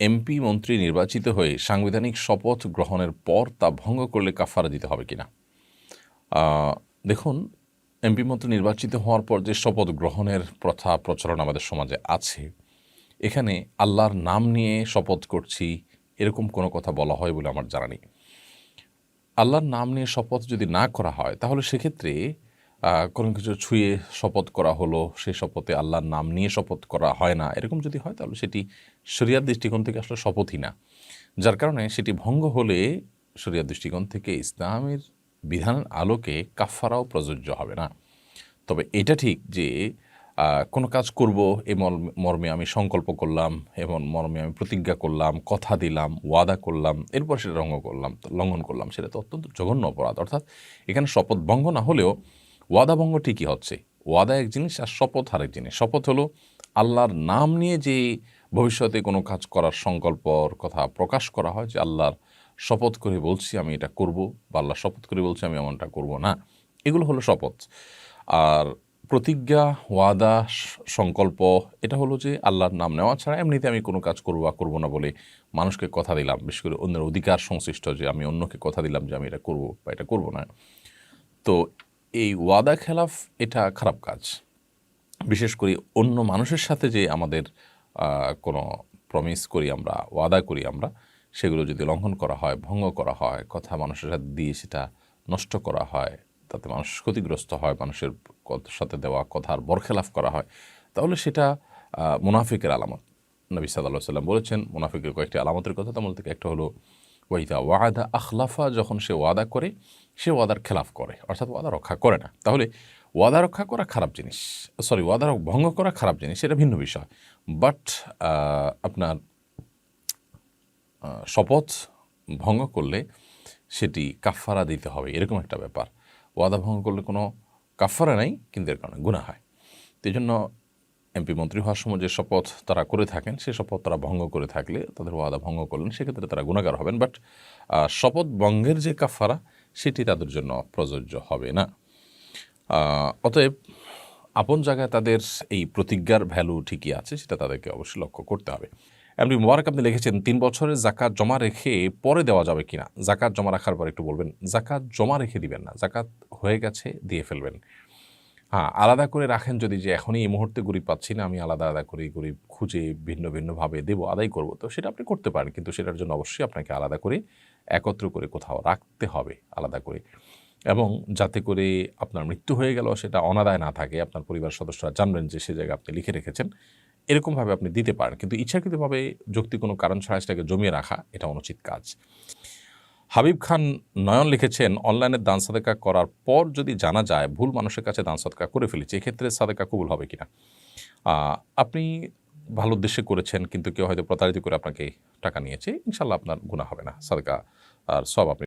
MP মন্ত্রী নির্বাচিত হয়ে সাংবিধানিক শপথ গ্রহণের পর তা ভঙ্গ করলে কাফারা দিতে হবে কিনা? দেখুন, এমপি মন্ত্রী নির্বাচিত হওয়ার পর যে শপথ গ্রহণের প্রথা প্রচলন আমাদের সমাজে আছে, এখানে আল্লাহর নাম নিয়ে শপথ করছি, এরকম কোনো কথা বলা হয় বলে আমার জানা নেই। আল্লাহর নাম নিয়ে শপথ যদি না করা হয়, তাহলে সেক্ষেত্রে কোনো কিছু ছুঁয়ে শপথ করা হলো, সেই শপথে আল্লাহর নাম নিয়ে শপথ করা হয় না। এরকম যদি হয়, তাহলে সেটি শরিয়ার দৃষ্টিকোণ থেকে আসলে শপথই না। যার কারণে সেটি ভঙ্গ হলে শরিয়ার দৃষ্টিকোণ থেকে ইসলামের বিধানের আলোকে কাফারাও প্রযোজ্য হবে না। তবে এটা ঠিক যে কোনো কাজ করব, এ মর্ম- আমি সংকল্প করলাম এবং মর্মে আমি প্রতিজ্ঞা করলাম, কথা দিলাম, ওয়াদা করলাম, এরপর সেটা রঙ্গ করলাম, লঙ্ঘন করলাম, সেটা তো অত্যন্ত জঘন্য অপরাধ। অর্থাৎ এখানে শপথ ভঙ্গ না হলেও ওয়াদা ভঙ্গ ঠিকই হচ্ছে। ওয়াদা এক জিনিস আর শপথ আরেক জিনিস। শপথ হলো আল্লাহর নাম নিয়ে যে ভবিষ্যতে কোনো কাজ করার সংকল্পর কথা প্রকাশ করা হয় যে, আল্লাহর শপথ করে বলছি আমি এটা করব বা আল্লাহ শপথ করে বলছি আমি এমনটা করব না। এগুলো হলো শপথ। আর প্রতিজ্ঞা, ওয়াদা, সংকল্প, এটা হলো যে আল্লাহর নাম নেওয়া ছাড়া এমনিতে আমি কোনো কাজ করব বা করব না বলে মানুষকে কথা দিলাম। বিশেষ করে অন্যের অধিকার সংশ্লিষ্ট যে আমি অন্যকে কথা দিলাম যে আমি এটা করব বা এটা করব না। তো এই ওয়াদা খেলাফ, এটা খারাপ কাজ। বিশেষ করে অন্য মানুষের সাথে যে আমাদের কোনো প্রমিস করি আমরা, ওয়াদা করি আমরা, সেগুলো যদি লঙ্ঘন করা হয়, ভঙ্গ করা হয়, কথা মানুষের সাথে দিয়ে সেটা নষ্ট করা হয়, তাতে মানুষ ক্ষতিগ্রস্ত হয়, মানুষের সাথে দেওয়া, কথার বরখেলাফ করা হয়, তাহলে সেটা মুনাফিকের আলামত। নবী সাল্লাহ সাল্লাম বলেছেন, মুনাফিকের কয়েকটি আলামতের কথা, তার মধ্যে একটা হলো ওয়াইদা ওয়াদা আখলাফা, যখন সে ওয়াদা করে, সে ওয়াদার খেলাফ করে, অর্থাৎ ওয়াদা রক্ষা করে না। তাহলে ওয়াদা রক্ষা করা খারাপ জিনিস, সরি, ওয়াদা ভঙ্গ করা খারাপ জিনিস এটা ভিন্ন বিষয়। বাট আপনার শপথ ভঙ্গ করলে সেটি কাফারা দিতে হবে, এরকম একটা ব্যাপার। ওয়াদা ভঙ্গ করলে কোনো কাফারা নাই, কিন্তু এর কারণে গুণা হয়। তো জন্য এমপি মন্ত্রী হওয়ার সময় যে শপথ তারা করে থাকেন, সে শপথ তারা ভঙ্গ করে থাকলে তাদের ওয়াদা ভঙ্গ করলেন, সেক্ষেত্রে তারা গুণাগার হবেন। বাট শপথ ভঙ্গের যে কাফারা সেটি তাদের জন্য প্রযোজ্য হবে না। অতএব আপন জায়গায় তাদের এই প্রতিজ্ঞার ভ্যালু ঠিকই আছে, সেটা তাদেরকে অবশ্যই লক্ষ্য করতে হবে। এমনি মোবারক, আপনি লিখেছেন, তিন বছরের জাকাত জমা রেখে পরে দেওয়া যাবে কিনা? জাকাত জমা রাখার পর একটু বলবেন, জাকাত জমা রেখে দিবেন না, জাকাত হয়ে গেছে, দিয়ে ফেলবেন। হ্যাঁ আলাদা করে রাখেন যদি যে এখনই এই মুহূর্তে গরিব পাচ্ছি না, আমি আলাদা আলাদা করে গরিব খুঁজে ভিন্ন, ভিন্নভাবে দেবো, আদায় করব। তো সেটা আপনি করতে পারেন, কিন্তু সেটার জন্য অবশ্যই আপনাকে আলাদা করে একত্র করে কোথাও রাখতে হবে, আলাদা করে। এবং যাতে করে আপনার মৃত্যু হয়ে গেল সেটা অনাদায় না থাকে, আপনার পরিবার সদস্যরা জানবেন যে সে জায়গায় আপনি লিখে রেখেছেন, এরকমভাবে আপনি দিতে পারেন। কিন্তু ইচ্ছাকৃতভাবে যুক্তি কোনো কারণ ছাড়া সেটাকে জমিয়ে রাখা, এটা অনুচিত কাজ। হাবিব খান নয়ন লিখেছেন, অনলাইনে দান সাদেকা করার পর যদি জানা যায় ভুল মানুষের কাছে দান সাদেকা করে ফেলেছে, এক্ষেত্রে সাদেকা কবুল হবে কিনা? আপনি ভালো উদ্দেশ্যে করেছেন, কিন্তু কেউ হয়তো প্রতারিত করে আপনাকে টাকা নিয়েছে, ইনশাল্লাহ আপনার গুণা হবে না, সাদেকা আর সব আপনি